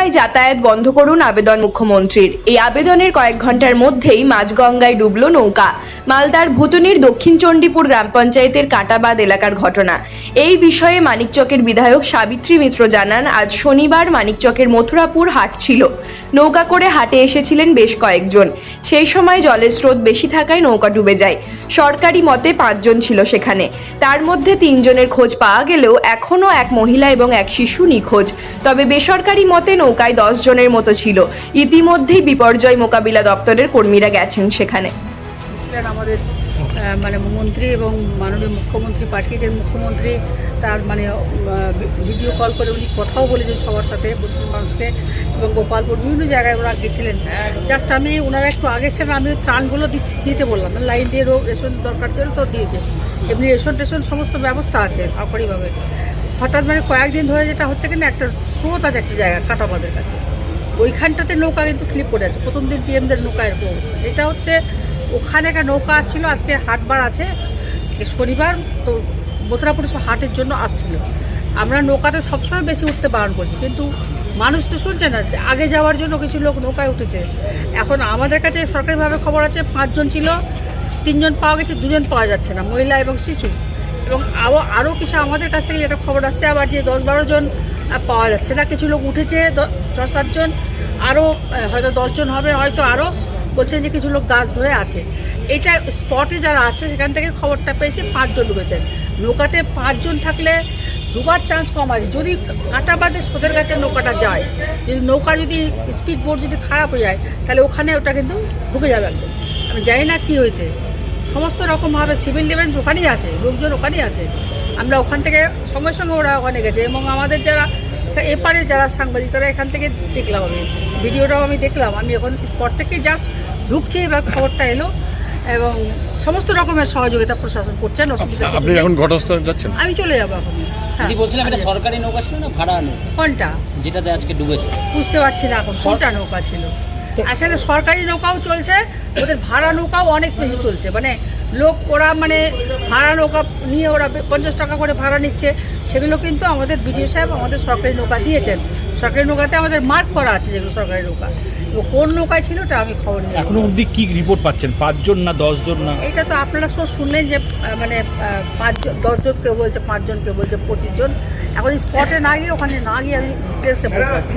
নৌকায় যাতায়াত বন্ধ করুন আবেদন মুখ্যমন্ত্রীর। এই আবেদনের কয়েক ঘণ্টার মধ্যেই মাঝগঙ্গায় ডুবল নৌকা। মালদার ভুতুনির দক্ষিণ চণ্ডীপুর গ্রাম পঞ্চায়েতের কাটাবাদ এলাকার ঘটনা। এই বিষয়ে মানিকচকের বিধায়ক সাবিত্রী মিত্র জানান, আজ শনিবার মানিকচকের মথুরাপুর হাট ছিল। নৌকা করে হাটে এসেছিলেন বেশ কয়েকজন। সেই সময় জলের স্রোত বেশি থাকায় নৌকা ডুবে যায়। সরকারি মতে পাঁচজন ছিল সেখানে। তার মধ্যে তিনজনের খোঁজ পাওয়া গেলেও এখনও এক মহিলা এবং এক শিশু নিখোঁজ। তবে বেসরকারি মতে নৌকায় দশ জনের মতো ছিল। ইতিমধ্যেই বিপর্যয় মোকাবিলা দপ্তরের কর্মীরা গেছেন সেখানে। ছিলেন আমাদের মানে মন্ত্রী এবং মাননীয় মুখ্যমন্ত্রী পাঠিয়েছেন মুখ্যমন্ত্রী। তার মানে ভিডিও কল করে উনি কথাও বলেছেন সবার সাথে মানুষকে। এবং গোপালপুর বিভিন্ন জায়গায় ওরা গেছিলেন। জাস্ট আমি, ওনারা একটু আগে ছিলেন আমি ত্রাণগুলো দিচ্ছি, দিতে বললাম। লাইন দিয়ে রেশন দরকার ছিল তো দিয়েছে। এমনি রেশন টেশন সমস্ত ব্যবস্থা আছে সরকারিভাবে হঠাৎ মানে কয়েকদিন ধরে যেটা হচ্ছে কিনা একটা স্রোত আছে একটা জায়গা কাটাবাদের কাছে। ওইখানটাতে নৌকা কিন্তু স্লিপ করে আছে। প্রথম দিন টিএমদের নৌকা এরকম অবস্থা। যেটা হচ্ছে ওখানে একটা নৌকা আসছিল, আজকে হাটবার আছে শনিবার তো মথুরাপুর সব হাটের জন্য আসছিল। আমরা নৌকাতে সবসময় বেশি উঠতে বারণ করছি, কিন্তু মানুষ তো শুনছে না আগে যাওয়ার জন্য কিছু লোক নৌকায় উঠেছে। এখন আমাদের কাছে সরকারিভাবে খবর আছে, পাঁচজন ছিল, তিনজন পাওয়া গেছে, দুজন পাওয়া যাচ্ছে না, মহিলা এবং শিশু। এবং আরও আরও কিছু আমাদের কাছ থেকে যেটা খবর আসছে, আবার যে দশ বারো জন পাওয়া যাচ্ছে না। কিছু লোক উঠেছে দশ, সাতজন আরও হয়তো দশজন হবে, হয়তো আরও বলছেন যে কিছু লোক গাছ ধরে আছে। এটা স্পটে যারা আছে, সেখান থেকে খবরটা পেয়েছি পাঁচজন ডুবেছেন। নৌকাতে পাঁচজন থাকলে ডুবার চান্স কম আছে। যদি কাঁটাবাদে সোদের কাছে নৌকাটা যায়, যদি নৌকা যদি স্পিড বোট যদি খারাপ হয়ে যায়, তাহলে ওখানে ওটা কিন্তু ঢুকে যাবে একদম। আমি জানি না কী হয়েছে। সমস্ত রকমভাবে সিভিল ডিফেন্স ওখানেই আছে, লোকজন ওখানেই আছে। আমরা ওখান থেকে সঙ্গে সঙ্গে ওরা ওখানে গেছে এবং আমাদের যারা এপারে যারা সাংবাদিক, তারা এখান থেকে দেখলাম আমি। ভিডিওটাও আমি দেখলাম। আমি এখন স্পট থেকে জাস্ট ঢুকছি এবার খবরটা এলো এবং সমস্ত রকমের সহযোগিতা প্রশাসন করছেন অসুবিধা আপনি এখন ঘটনাস্থলে যাচ্ছেন? আমি চলে যাব এখন। হ্যাঁ। দিদি বলছিলাম এটা সরকারি নৌকা ছিল না ভাড়া নৌকা? কোনটা? যেটাতে আজকে ডুবেছে। বুঝতে পারছি না এখন কোনটা নৌকা ছিল? আসলে সরকারি নৌকাও চলছে ওদের ভাড়া নৌকাও অনেক বেশি চলছে। মানে লোক ওরা মানে ভাড়া নৌকা নিয়ে ওরা পঞ্চাশ টাকা করে ভাড়া নিচ্ছে সেগুলো কিন্তু আমাদের বিডিও সাহেব আমাদের সরকারি নৌকা দিয়েছেন। সরকারি নৌকাতে আমাদের মার্ক করা আছে যেগুলো সরকারি নৌকা। তো কোন নৌকায় ছিল ওটা আমি খবর নিই। এখনও অবধি কি রিপোর্ট পাচ্ছেন? পাঁচজন না দশজন না? এটা তো আপনারা সব শুনলেন যে মানে পাঁচজন দশজন কেউ বলছে পাঁচজন কেউ বলছে পঁচিশ জন এখন স্পটে না গিয়ে ওখানে না গিয়ে আমি ডিটেলসে বলতে পারছি।